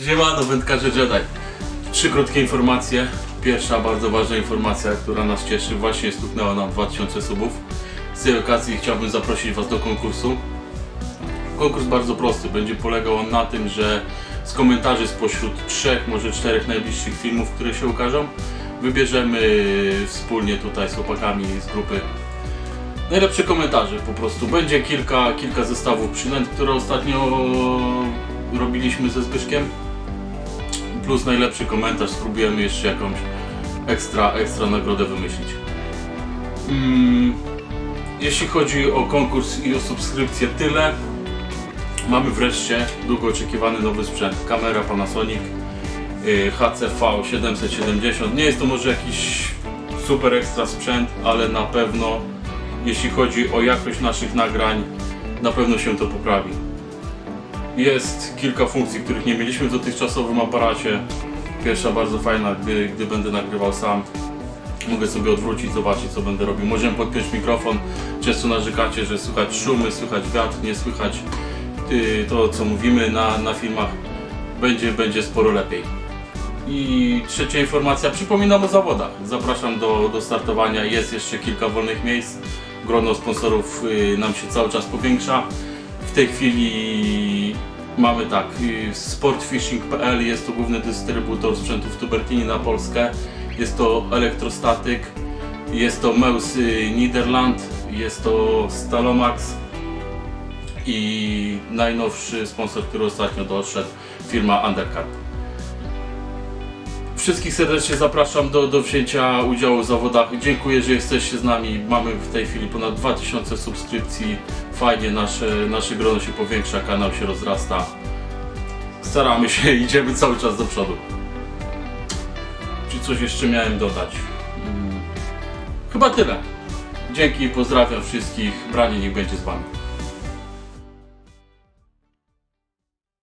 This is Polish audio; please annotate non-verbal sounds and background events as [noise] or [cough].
Siemano, wędkarze Jedi. Trzy krótkie informacje. Pierwsza bardzo ważna informacja, która nas cieszy, właśnie stuknęła nam 2000 subów. Z tej okazji chciałbym zaprosić Was do konkursu. Konkurs bardzo prosty. Będzie polegał on na tym, że z komentarzy spośród trzech, może czterech najbliższych filmów, które się ukażą, wybierzemy wspólnie tutaj z chłopakami z grupy najlepsze komentarze po prostu. Będzie kilka, kilka zestawów przynęt, które ostatnio robiliśmy ze Zbyszkiem. Plus najlepszy komentarz, spróbujemy jeszcze jakąś ekstra, ekstra nagrodę wymyślić. Mm, jeśli chodzi o konkurs i o subskrypcję, tyle. Mamy wreszcie długo oczekiwany nowy sprzęt. Kamera Panasonic y, HCV 770. Nie jest to może jakiś super ekstra sprzęt, ale na pewno jeśli chodzi o jakość naszych nagrań, na pewno się to poprawi. Jest kilka funkcji, których nie mieliśmy w dotychczasowym aparacie. Pierwsza bardzo fajna, gdy, gdy będę nagrywał sam. Mogę sobie odwrócić, zobaczyć co będę robił. Możemy podpiąć mikrofon. Często narzekacie, że słychać szumy, słychać wiatr, nie słychać y, to co mówimy na, na filmach. Będzie, będzie sporo lepiej. I trzecia informacja, przypominam o zawodach. Zapraszam do, do startowania, jest jeszcze kilka wolnych miejsc. Grono sponsorów y, nam się cały czas powiększa. W tej chwili mamy tak, y, sportfishing.pl jest to główny dystrybutor sprzętów Tubertini na Polskę. Jest to Elektrostatyk, jest to Meus Niederland, jest to Stalomax i najnowszy sponsor, który ostatnio doszedł, firma Undercut. Wszystkich serdecznie zapraszam do, do wzięcia udziału w zawodach. Dziękuję, że jesteście z nami. Mamy w tej chwili ponad 2000 subskrypcji. Fajnie, nasze, nasze grono się powiększa, kanał się rozrasta. Staramy się, [laughs] idziemy cały czas do przodu. Czy coś jeszcze miałem dodać? Mm, Chyba tyle. Dzięki, pozdrawiam wszystkich. Branie niech będzie z Wami.